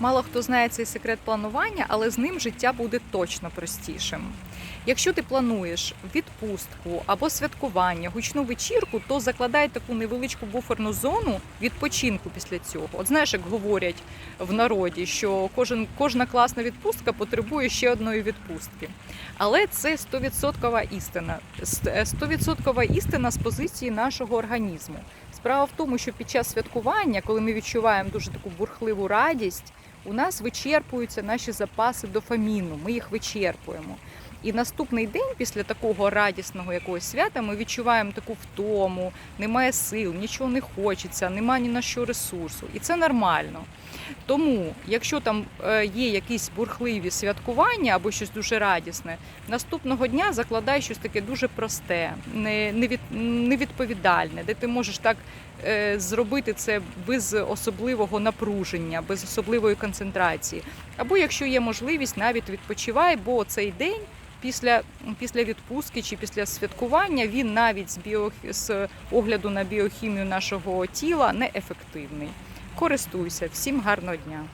Мало хто знає цей секрет планування, але з ним життя буде точно простішим. Якщо ти плануєш відпустку або святкування, гучну вечірку, то закладай таку невеличку буферну зону відпочинку після цього. От знаєш, як говорять в народі, що кожен, кожна класна відпустка потребує ще одної відпустки. Але це 100% істина. С- е, 100% істина з позиції нашого організму. Справа в тому, що під час святкування, коли ми відчуваємо дуже таку бурхливу радість, у нас вичерпуються наші запаси дофаміну, ми їх вичерпуємо. І наступний день після такого радісного якогось свята ми відчуваємо таку втому, немає сил, нічого не хочеться, немає ні на що ресурсу. І це нормально. Тому, якщо там е, є якісь бурхливі святкування або щось дуже радісне, наступного дня закладай щось таке дуже просте, невідповідальне, де ти можеш так е, зробити це без особливого напруження, без особливої концентрації. Або якщо є можливість, навіть відпочивай, бо цей день. Після, після відпустки чи після святкування він навіть з, біо, з огляду на біохімію нашого тіла неефективний. Користуйся. Всім гарного дня!